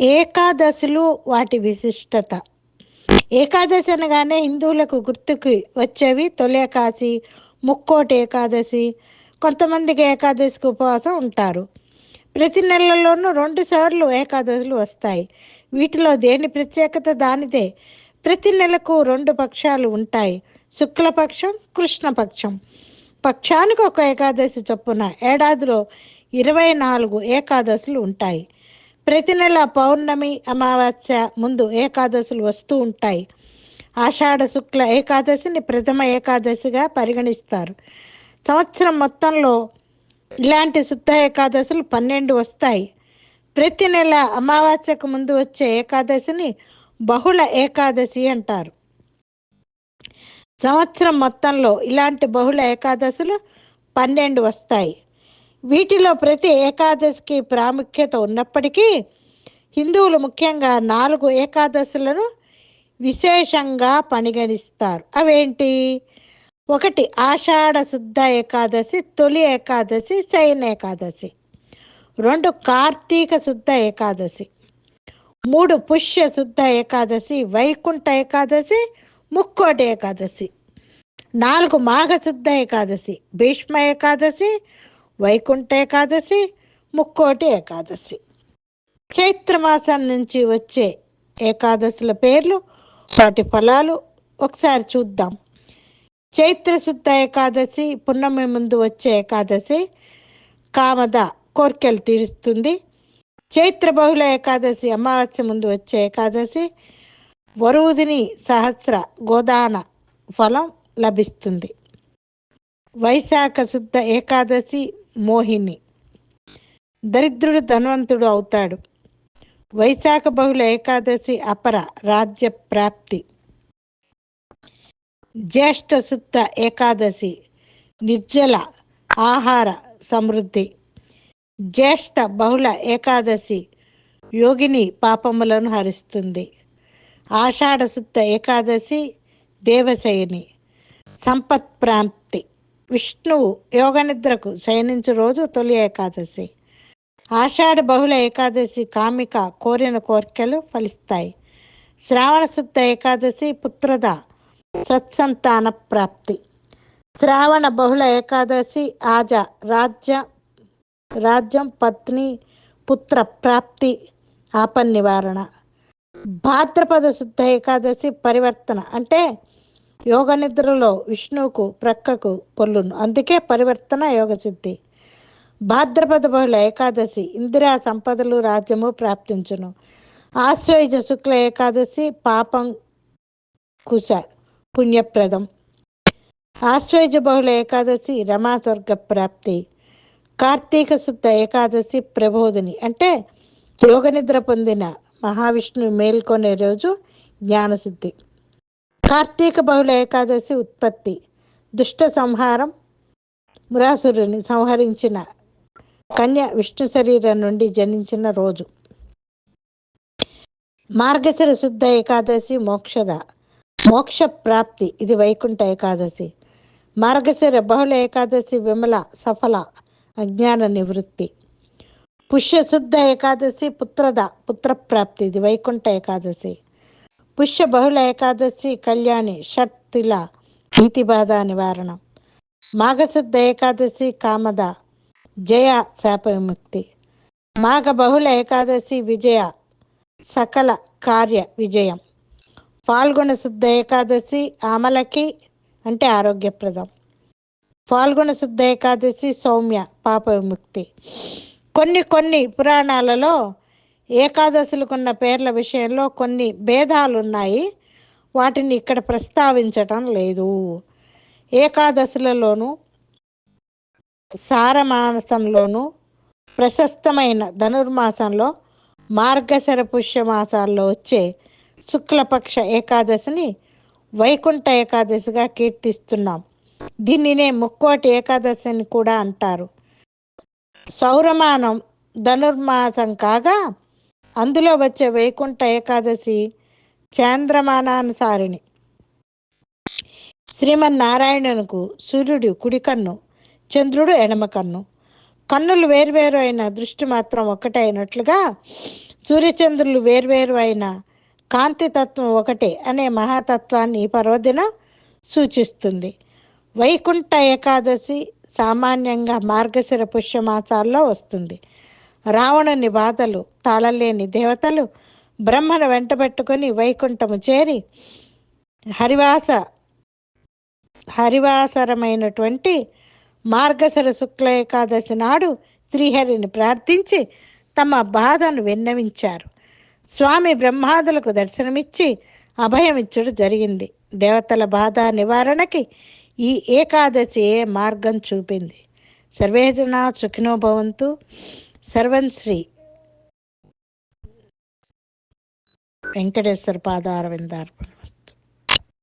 ఏకాదశులు వాటి విశిష్టత. ఏకాదశి అనగానే హిందువులకు గుర్తుకు వచ్చేవి తొలేకాశి ముక్కోటి ఏకాదశి కొంతమందికి ఏకాదశికి ఉపవాసం ఉంటారు. ప్రతి నెలలోనూ రెండు సార్లు ఏకాదశులు వస్తాయి. వీటిలో దేని ప్రత్యేకత? దానిదే. ప్రతి నెలకు రెండు పక్షాలు ఉంటాయి. శుక్లపక్షం కృష్ణపక్షం. పక్షానికి ఒక ఏకాదశి చొప్పున ఏడాదిలో ఇరవై నాలుగు ఏకాదశులు ఉంటాయి. ప్రతి నెల పౌర్ణమి అమావాస్య ముందు ఏకాదశులు వస్తూ ఉంటాయి. ఆషాఢ శుక్ల ఏకాదశిని ప్రథమ ఏకాదశిగా పరిగణిస్తారు. సంవత్సరం మొత్తంలో ఇలాంటి శుద్ధ ఏకాదశులు పన్నెండు వస్తాయి. ప్రతి నెల అమావాస్యకు ముందు వచ్చే ఏకాదశిని బహుళ ఏకాదశి అంటారు. సంవత్సరం మొత్తంలో ఇలాంటి బహుళ ఏకాదశులు పన్నెండు వస్తాయి. వీటిలో ప్రతి ఏకాదశికి ప్రాముఖ్యత ఉన్నప్పటికీ హిందువులు ముఖ్యంగా నాలుగు ఏకాదశులను విశేషంగా పరిగణిస్తారు. అవేంటి? ఒకటి ఆషాఢ శుద్ధ ఏకాదశి తొలి ఏకాదశి శయన ఏకాదశి. రెండు కార్తీక శుద్ధ ఏకాదశి. మూడు పుష్య శుద్ధ ఏకాదశి వైకుంఠ ఏకాదశి ముక్కోటి ఏకాదశి. నాలుగు మాఘశుద్ధ ఏకాదశి భీష్మ ఏకాదశి వైకుంఠ ఏకాదశి ముక్కోటి ఏకాదశి. చైత్రమాసం నుంచి వచ్చే ఏకాదశుల పేర్లు వాటి ఫలాలు ఒకసారి చూద్దాం. చైత్రశుద్ధ ఏకాదశి పున్నమి ముందు వచ్చే ఏకాదశి కామద కోర్కెలు తీరుస్తుంది. చైత్ర బహుళ ఏకాదశి అమావాస్య ముందు వచ్చే ఏకాదశి వరువుదిని సహస్ర గోదాన ఫలం లభిస్తుంది. వైశాఖ శుద్ధ ఏకాదశి మోహిని. దరిద్రుడు ధనవంతుడు అవుతాడు. వైశాఖ బహుళ ఏకాదశి అపర రాజ్య ప్రాప్తి. జ్యేష్ఠ శుద్ధ ఏకాదశి నిర్జల ఆహార సమృద్ధి. జ్యేష్ఠ బహుళ ఏకాదశి యోగిని పాపములను హరిస్తుంది. ఆషాఢ శుద్ధ ఏకాదశి దేవశయని సంపత్ ప్రాప్తి. విష్ణువు యోగనిద్రకు శయనించు రోజు తొలి ఏకాదశి. ఆషాఢ బహుళ ఏకాదశి కామిక కోరిన కోరికలు ఫలిస్తాయి. శ్రావణ శుద్ధ ఏకాదశి పుత్రద సత్సంతాన ప్రాప్తి. శ్రావణ బహుళ ఏకాదశి ఆజ రాజ్య రాజ్యం పత్ని పుత్ర ప్రాప్తి ఆపన్ నివారణ భాద్రపద శుద్ధ ఏకాదశి పరివర్తన అంటే యోగ నిద్రలో విష్ణువుకు ప్రక్కకు పొల్లును అందుకే పరివర్తన యోగ సిద్ధి భాద్రపద బహుళ ఏకాదశి ఇందిరా సంపదలు రాజ్యము ప్రాప్తించును. ఆశ్వయుజ శుక్ల ఏకాదశి పాపం కుశ పుణ్యప్రదం. ఆశ్వయుజ బహుళ ఏకాదశి రమాస్వర్గ ప్రాప్తి. కార్తీక శుద్ధ ఏకాదశి ప్రబోధిని. అంటే యోగ నిద్ర పొందిన మహావిష్ణువు మేల్కొనే రోజు జ్ఞానసిద్ధి. కార్తీక బహుళ ఏకాదశి ఉత్పత్తి. దుష్ట సంహారం. మురాసురుని సంహరించిన కన్య విష్ణు శరీరం నుండి జనించిన రోజు. మార్గశిర శుద్ధ ఏకాదశి మోక్షద. మోక్ష ప్రాప్తి. ఇది వైకుంఠ ఏకాదశి. మార్గశిర బహుళ ఏకాదశి విమల సఫల అజ్ఞాన నివృత్తి. పుష్యశుద్ధ ఏకాదశి పుత్రద. పుత్రప్రాప్తి ఇది వైకుంఠ ఏకాదశి. పుష్య బహుళ ఏకాదశి కళ్యాణి షక్తిల నీతి బాధ నివారణం. మాఘశుద్ధ ఏకాదశి కామద జయ శాప విముక్తి మాఘ బహుళ ఏకాదశి విజయ సకల కార్య విజయం. ఫాల్గుణ శుద్ధ ఏకాదశి ఆమలకి అంటే ఆరోగ్యప్రదం. ఫాల్గుణ శుద్ధ ఏకాదశి సౌమ్య పాప విముక్తి కొన్ని కొన్ని పురాణాలలో ఏకాదశులకున్న పేర్ల విషయంలో కొన్ని భేదాలు ఉన్నాయి వాటిని ఇక్కడ ప్రస్తావించటం లేదు. ఏకాదశులలోనూ సారమాసంలోనూ ప్రశస్తమైన ధనుర్మాసంలో మార్గశర పుష్యమాసాల్లో వచ్చే శుక్లపక్ష ఏకాదశిని వైకుంఠ ఏకాదశిగా కీర్తిస్తున్నాం. దీనినే ముక్కోటి ఏకాదశి అని కూడా అంటారు. సౌరమానం ధనుర్మాసం కాగా అందులో వచ్చే వైకుంఠ ఏకాదశి చాంద్రమానానుసారిణి. శ్రీమన్నారాయణునకు సూర్యుడు కుడి కన్ను చంద్రుడు ఎడమ కన్ను. కన్నులు వేర్వేరు అయిన దృష్టి మాత్రం ఒకటే అయినట్లుగా సూర్యచంద్రులు వేర్వేరు అయిన కాంతితత్వం ఒకటే అనే మహాతత్వాన్ని ఈ పర్వదినం సూచిస్తుంది. వైకుంఠ ఏకాదశి సామాన్యంగా మార్గశిర పుష్యమాసాల్లో వస్తుంది. రావణుని బాధలు తాళలేని దేవతలు బ్రహ్మను వెంటబెట్టుకొని వైకుంఠము చేరి హరివాస హరివాసరమైనటువంటి మార్గశర శుక్ల ఏకాదశి నాడు శ్రీహరిని ప్రార్థించి తమ బాధను విన్నవించారు. స్వామి బ్రహ్మాదులకు దర్శనమిచ్చి అభయమిచ్చుడు జరిగింది. దేవతల బాధ నివారణకి ఈ ఏకాదశి ఏ మార్గం చూపింది? సర్వేజన సుఖినో சர்வன் ஸ்ரீ. வெங்கடேஸ்வர் பாதாரவிந்தார்.